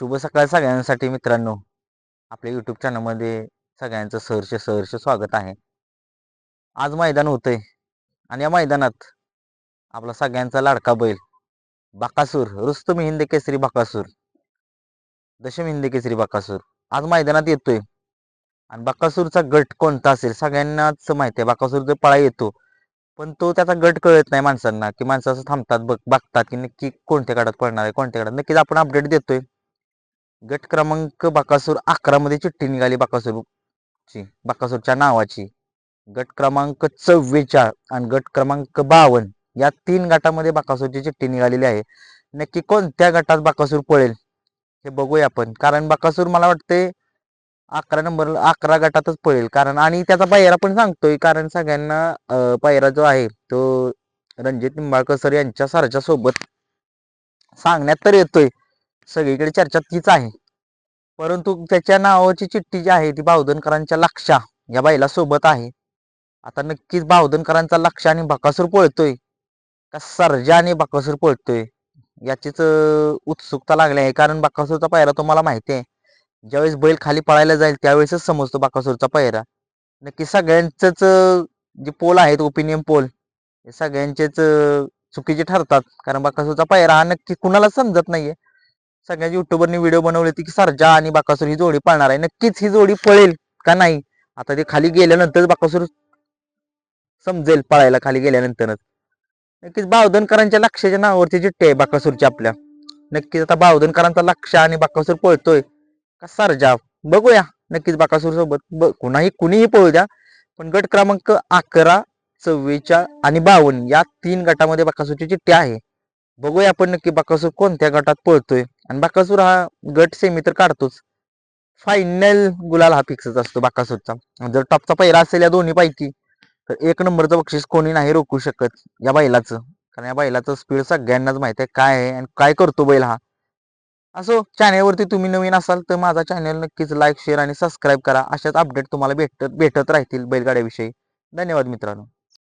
शुभ सकाळ सगळ्यांसाठी मित्रांनो. आपल्या यूट्यूब चॅनलमध्ये सगळ्यांचं सहर्ष सहर्ष स्वागत आहे. आज मैदान होतंय. आणि या मैदानात आपला सगळ्यांचा लाडका बैल बाकासूर रुस्तम हिंद केसरी बाकासूर दशम हिंद केसरी बाकासूर आज मैदानात येतोय. आणि बाकासूरचा गट कोणता असेल सगळ्यांनाच माहिती आहे. बाकासूर जो पळा येतो पण तो त्याचा गट कळत नाही माणसांना. की माणसं असं थांबतात बघ बघतात की नक्की कोणत्या गटात पडणार आहे कोणत्या गटात. नक्कीच आपण अपडेट देतोय. गट क्रमांक बाकासूर अकरा मध्ये चिठ्ठी निघाली बाकासूरची बाकासूरच्या नावाची. गट क्रमांक चव्वेचाळ आणि गट क्रमांक बावन्न या तीन गटामध्ये बाकासूरची चिठ्ठी निघालेली आहे. नक्की कोणत्या गटात बाकासूर पळेल हे बघूया आपण. कारण बाकासूर मला वाटते अकरा नंबर अकरा गटातच पळेल. कारण आणि त्याचा पायरा पण सांगतोय. कारण सगळ्यांना पायरा जो आहे तो रणजित निंबाळकर सर यांच्या सारच्या सोबत सांगण्यात तर येतोय. सगळीकडे चर्चा तीच आहे. परंतु त्याच्या नावाची चिठ्ठी जी आहे ती भावधनकरांच्या लक्षा या बाईला सोबत आहे. आता नक्कीच भावधनकरांचा लक्ष आणि बकासूर पळतोय. का सर्जा आणि बकासूर पळतोय? याचीच उत्सुकता लागली आहे. कारण बकासूरचा पायरा तुम्हाला माहिती आहे. ज्यावेळेस बैल खाली पळायला जाईल त्यावेळेसच समजतो बकासूरचा पायरा. नक्की सगळ्यांचंच जे पोल आहेत ओपिनियन पोल हे सगळ्यांचेच चुकीचे ठरतात. कारण बकासूरचा पायरा हा नक्की कुणाला समजत नाहीये. सगळ्या युट्यूबरनी व्हिडिओ बनवले होते की सरजा आणि बाकासूर ही जोडी पळणार आहे. नक्कीच ही जोडी पळेल का नाही? आता ते खाली गेल्यानंतर बाकासूर समजेल पळायला खाली गेल्यानंतरच. नक्कीच बावधनकरांच्या लक्षाच्या नावावरती चिट्टी आहे बाकासूरची आपल्या. नक्कीच आता बावधनकरांचा लक्ष आणि बाकासूर पळतोय का सरजा? बघूया. नक्कीच बाकासूर सोबत कुणाही कुणीही पळू द्या. पण गट क्रमांक अकरा चव्वेचाळ आणि बावन्न या तीन गटामध्ये बाकासूरची चिठ्ठी आहे बघूया आपण नक्की बाकासूर कोणत्या गटात पळतोय. आणि बाकासूर हा गट सेमी तर काढतोच. फायनल गुलाल हा फिक्सच असतो बाकासूरचा. जर टॉपचा पहिला असेल या दोन्ही पैकी तर एक नंबरचं बक्षीस कोणी नाही रोखू शकत या बैलाचं. कारण या बैलाचं स्पीड सगळ्यांनाच माहिती आहे काय आहे आणि काय करतो बैल हा. असो चॅनेलवरती तुम्ही नवीन असाल तर माझा चॅनल नक्कीच लाईक शेअर आणि सबस्क्राईब करा. अशाच अपडेट तुम्हाला भेटत भेटत राहतील बैलगाड्याविषयी. धन्यवाद मित्रांनो.